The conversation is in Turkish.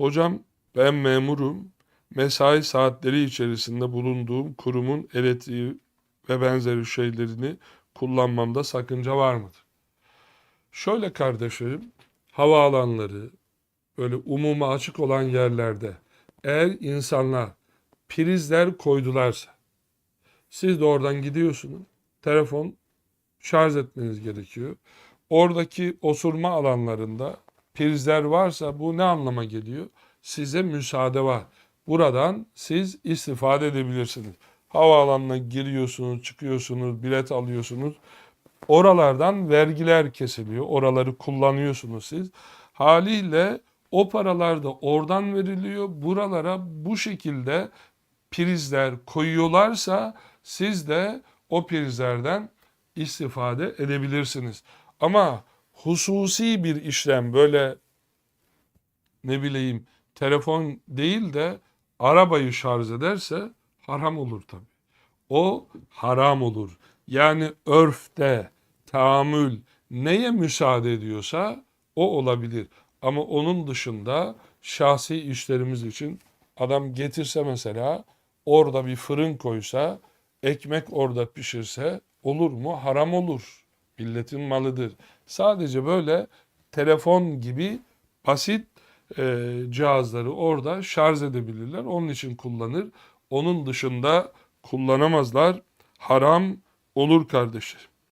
Hocam ben memurum. Mesai saatleri içerisinde bulunduğum kurumun elektriği ve benzeri şeylerini kullanmamda sakınca var mıdır? Şöyle kardeşlerim, havaalanları, böyle umuma açık olan yerlerde eğer insanlar prizler koydularsa, siz de oradan gidiyorsunuz, telefon şarj etmeniz gerekiyor. Oradaki osurma alanlarında prizler varsa bu ne anlama geliyor? Size müsaade var. Buradan siz istifade edebilirsiniz. Havaalanına giriyorsunuz, çıkıyorsunuz, bilet alıyorsunuz. Oralardan vergiler kesiliyor. Oraları kullanıyorsunuz siz. Haliyle o paralar da oradan veriliyor. Buralara bu şekilde prizler koyuyorlarsa siz de o prizlerden istifade edebilirsiniz. Ama hususi bir işlem böyle ne bileyim telefon değil de arabayı şarj ederse haram olur tabii. O haram olur. Yani örfte, tahammül neye müsaade ediyorsa o olabilir. Ama onun dışında şahsi işlerimiz için adam getirse mesela orada bir fırın koysa, ekmek orada pişirse olur mu? Haram olur. Milletin malıdır. Sadece böyle telefon gibi basit e, cihazları orada şarj edebilirler. Onun için kullanır. Onun dışında kullanamazlar. Haram olur kardeşlerim.